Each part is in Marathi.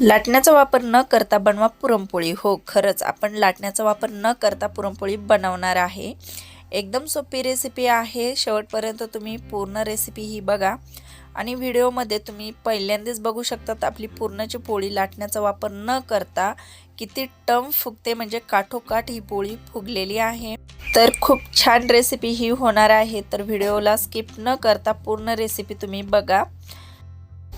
लाटण्याचा वापर न करता बनवा पुरणपोळी. हो खरंच. आपण लाटण्याचा वापर न करता पुरणपोळी बनवणार आहे. एकदम सोपी रेसिपी आहे. शेवटपर्यंत तुम्ही पूर्ण रेसिपी ही बघा. आणि व्हिडिओमध्ये तुम्ही पहिल्यांदाच बघू शकतात आपली पूर्णाची पोळी लाटण्याचा वापर न करता किती टम फुगते म्हणजे काठोकाठ ही पोळी फुगलेली आहे. तर खूप छान रेसिपी ही होणार आहे. तर व्हिडिओला स्किप न करता पूर्ण रेसिपी तुम्ही बघा.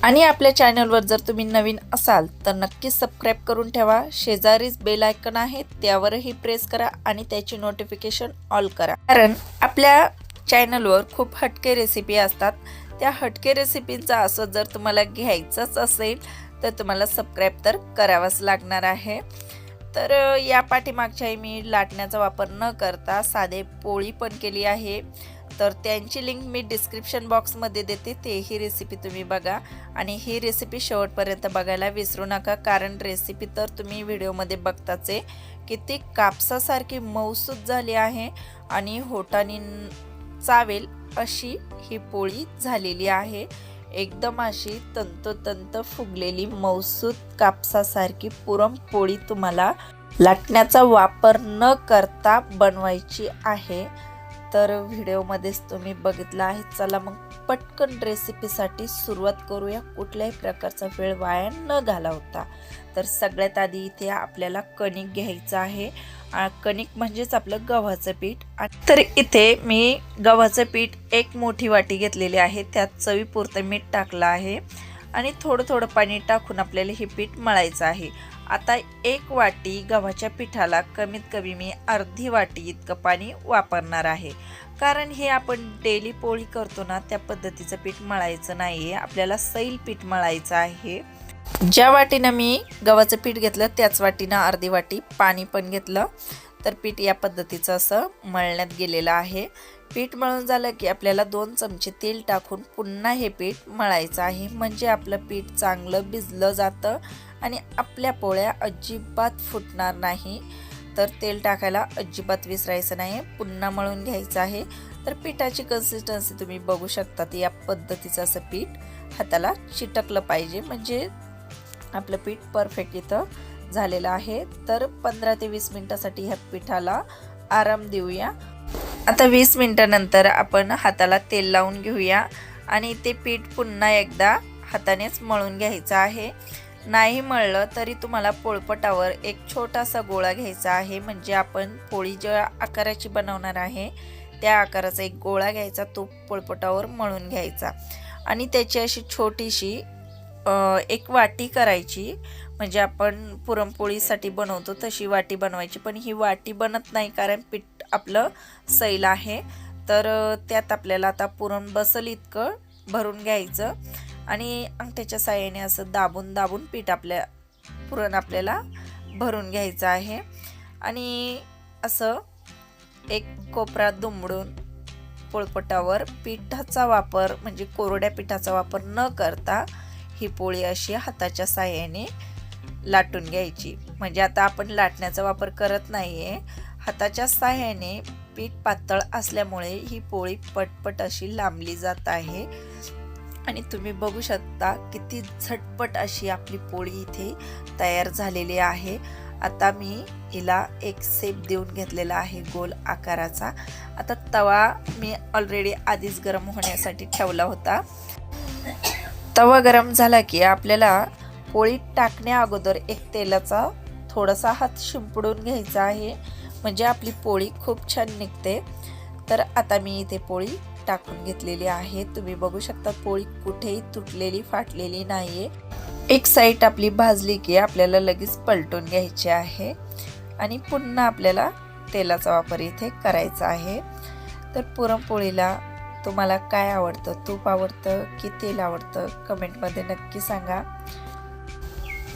आणि आपल्या चॅनलवर जर तुम्ही नवीन असाल तर नक्कीच सबस्क्राईब करून ठेवा. शेजारीच बेल आयकन आहे त्यावरही प्रेस करा आणि त्याची नोटिफिकेशन ऑल करा. कारण आपल्या चॅनलवर खूप हटके रेसिपी असतात. त्या हटके रेसिपींचा असं जर तुम्हाला घ्यायचंच असेल तर तुम्हाला सबस्क्राईब तर करावंच लागणार आहे. तर या पाठीमागच्याही मी लाटण्याचा वापर न करता साधे पोळी पण केली आहे. तर त्यांची लिंक मी डिस्क्रिप्शन बॉक्समध्ये देते. ते ही रेसिपी तुम्ही बघा. आणि ही रेसिपी शेवटपर्यंत बघायला विसरू नका कारण रेसिपी तर तुम्ही व्हिडिओमध्ये बघताच. आहे किती कापसासारखी मऊसूत झाली आहे आणि होटानी चावेल अशी ही पोळी झालेली आहे. एकदम अशी तंतोतंत फुगलेली मौसूत कापसासारखी पुरणपोळी तुम्हाला लाटण्याचा वापर न करता बनवायची आहे. तर व्हिडिओमध्येच तुम्ही बघितलं आहे. चला मग पटकन रेसिपीसाठी सुरुवात करूया. कुठल्याही प्रकारचा वेळ वाया न घालवता. तर सगळ्यात आधी इथे आपल्याला कणिक घ्यायचं आहे. कणिक म्हणजेच आपलं गव्हाचं पीठ. तर इथे मी गव्हाचं पीठ एक मोठी वाटी घेतलेली आहे. त्यात चवीपुरतं मीठ टाकलं आहे. आणि थोडं थोडं पाणी टाकून आपल्याला हे पीठ मळायचं आहे. आता एक वाटी गव्हाच्या पिठाला कमीत कमी मी अर्धी वाटी इतकं पाणी वापरणार आहे. कारण हे आपण डेली पोळी करतो ना त्या पद्धतीचं पीठ मळायचं नाही आहे आपल्याला सैल पीठ मळायचं आहे. ज्या वाटीनं मी गव्हाचं पीठ घेतलं त्याच वाटीनं अर्धी वाटी पाणी पण घेतलं. तर पीठ या पद्धतीचं असं मळण्यात गेलेलं आहे. पीठ मळून झालं की आपल्याला दोन चमचे तेल टाकून पुन्हा हे पीठ मळायचं आहे. म्हणजे आपलं पीठ चांगलं भिजलं जातं आणि आपल्या पोळ्या अजिबात फुटणार नाही. तर तेल टाकायला अजिबात विसरायचं नाही. पुन्हा मळून घ्यायचं आहे. तर पिठाची कन्सिस्टन्सी तुम्ही बघू शकता या पद्धतीचं असं पीठ हाताला चिटकलं पाहिजे. म्हणजे आपलं पीठ परफेक्ट इथं झालेलं आहे. तर पंधरा ते वीस मिनटासाठी ह्या पिठाला आराम देऊया. आता वीस मिनटानंतर आपण हाताला तेल लावून घेऊया. आणि ते पीठ पुन्हा एकदा हातानेच मळून घ्यायचं आहे. नाही मळलं तरी तुम्हाला पोळपटावर एक छोटासा गोळा घ्यायचा आहे. म्हणजे आपण पोळी ज्या आकाराची बनवणार आहे त्या आकाराचा एक गोळा घ्यायचा तो पोळपटावर मळून घ्यायचा. आणि त्याची अशी छोटीशी एक वाटी करायची. म्हणजे आपण पुरणपोळीसाठी बनवतो तशी वाटी बनवायची. पण ही वाटी बनत नाही कारण पीठ आपलं सैल आहे. तर त्यात आपल्याला आता पुरण बसल इतकं भरून घ्यायचं आणि अंगठ्याच्या साह्याने असं दाबून दाबून पीठ आपल्या पुरण आपल्याला भरून घ्यायचं आहे. आणि असं एक कोपरा दुमडून पोळपटावर पिठाचा वापर म्हणजे कोरड्या पिठाचा वापर न करता ही पोळी अशी हाताच्या साह्याने लाटून घ्यायची. म्हणजे आता आपण लाटण्याचा वापर करत नाही आहे हाताच्या साह्याने पीठ पातळ असल्यामुळे ही पोळी पटपट अशी लांबली जात आहे. आणि तुम्ही बघू शकता किती झटपट अशी आपली पोळी इथे तयार झालेली आहे. आता मी हिला एक सेप देऊन घेतलेला आहे गोल आकाराचा. आता तवा मी ऑलरेडी आधीच गरम होण्यासाठी ठेवला होता. तवा गरम झाला की आपल्याला पोळी टाकण्या अगोदर एक तेलाचा थोडासा हात शिंपडून घ्यायचा आहे. म्हणजे आपली पोळी खूप छान निघते. तर आता मी इथे पोळी टाकून घेतलेली आहे. तुम्ही बघू शकता पोळी कुठेही तुटलेली फाटलेली नाहीये. एक साईड आपली भाजली की आपल्याला लगेच पलटून घ्यायची आहे. आणि पुन्हा आपल्याला तेलाचा वापर इथे करायचा आहे. तर पुरणपोळीला तुम्हाला काय आवडतं? तूप आवडतं की तेल आवडतं? कमेंटमध्ये नक्की सांगा.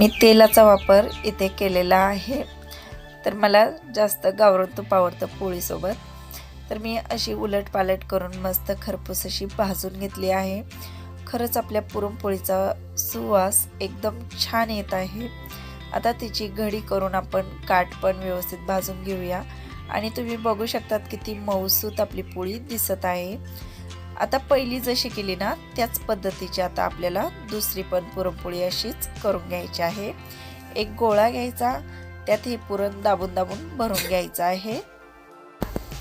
मी तेलाचा वापर इथे केलेला आहे. तर मला जास्त गावरण तूप आवडतं पोळीसोबत. तर मी अशी उलट पालट करून मस्त खरपूस अशी भाजून घेतली आहे. खरंच आपल्या पुरणपोळीचा सुवास एकदम छान येत आहे. आता तिची घडी करून आपण काठ पण व्यवस्थित भाजून घेऊया. आणि तुम्ही बघू शकतात किती मऊसूत आपली पोळी दिसत आहे. आता पहिली जशी केली ना त्याच पद्धतीची आता आपल्याला दुसरी पण पुरणपोळी अशीच करून घ्यायची आहे. एक गोळा घ्यायचा त्यात हे पुरण दाबून दाबून भरून घ्यायचं आहे.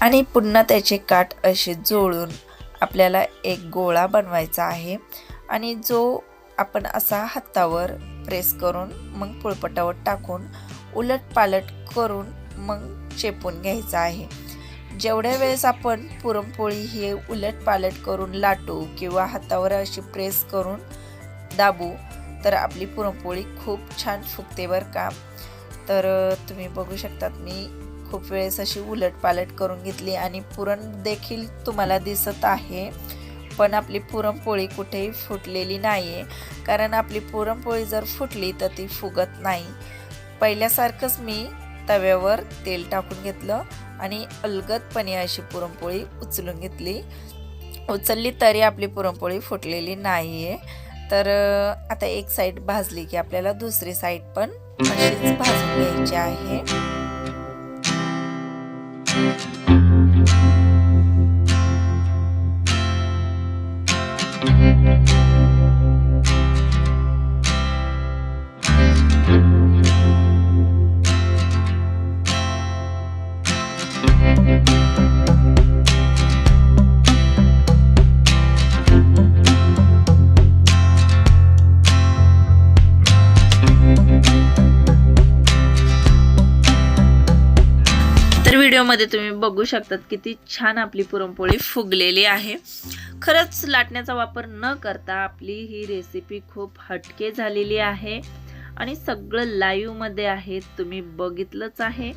आणि पुन्हा त्याचे काठ असे जोळून आपल्याला एक गोळा बनवायचा आहे. आणि जो आपण असा हातावर प्रेस करून मग पोळपटावर टाकून उलट पालट करून मग चेपून घ्यायचा आहे. जेवढ्या वेळेस आपण पुरणपोळी हे उलट पालट करून लाटू किंवा हातावर अशी प्रेस करून दाबू तर आपली पुरणपोळी खूप छान फुगते बरं का. तर तुम्ही बघू शकतात मी खूप वेळेस अशी उलट पालट करून घेतली आणि पुरण देखील तुम्हाला दिसत आहे. पण आपली पुरणपोळी कुठेही फुटलेली नाही आहे कारण आपली पुरणपोळी जर फुटली तर ती फुगत नाही. पहिल्यासारखंच मी तव्यावर तेल टाकून घेतलं आणि अलगदपणे अशी पुरणपोळी उचलून घेतली. उचलली तरी आपली पुरणपोळी फुटलेली नाही आहे तर आता एक साईड भाजली की आपल्याला दुसरी साईड पण अशीच भाजून घ्यायची आहे. व्हिडिओमध्ये तुम्ही बघू शकतात किती छान आपली पुरणपोळी फुगलेली आहे. खरंच लाटण्याचा वापर न करता आपली ही रेसिपी खूप हटके झालेली आहे. आणि सगळं लाईव्हमध्ये आहे तुम्ही बघितलंच आहे.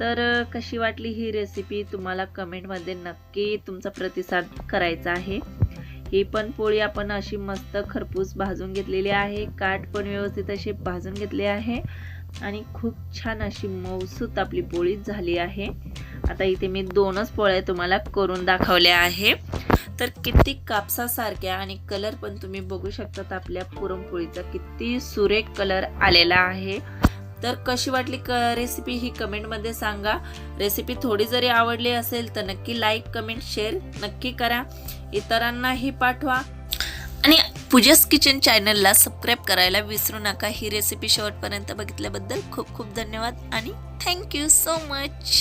तर कशी वाटली ही रेसिपी तुम्हाला कमेंटमध्ये नक्की तुमचा प्रतिसाद करायचा आहे. ही पण पोळी आपण अशी मस्त खरपूस भाजून घेतलेली आहे. काठ पण व्यवस्थित अशी भाजून घेतली आहे. आणि खूप छान अशी मऊसूत आपली पोळी झाली आहे. आता इथे मी दोनच पोळ्या तुम्हाला करून दाखवल्या आहे. तर किती कापसासारख्या आणि कलर पण तुम्ही बघू शकतात आपल्या पुरणपोळीचा. किती सुरेख कलर आलेला आहे. तर कशी वाटली क रेसिपी ही कमेंटमध्ये सांगा. रेसिपी थोडी जरी आवडली असेल तर नक्की लाईक कमेंट शेअर नक्की करा. इतरांनाही पाठवा. आणि पूजस किचन चॅनलला सबस्क्राईब करायला विसरू नका. ही रेसिपी शेवटपर्यंत बघितल्याबद्दल खूप खूप धन्यवाद आणि थँक्यू सो मच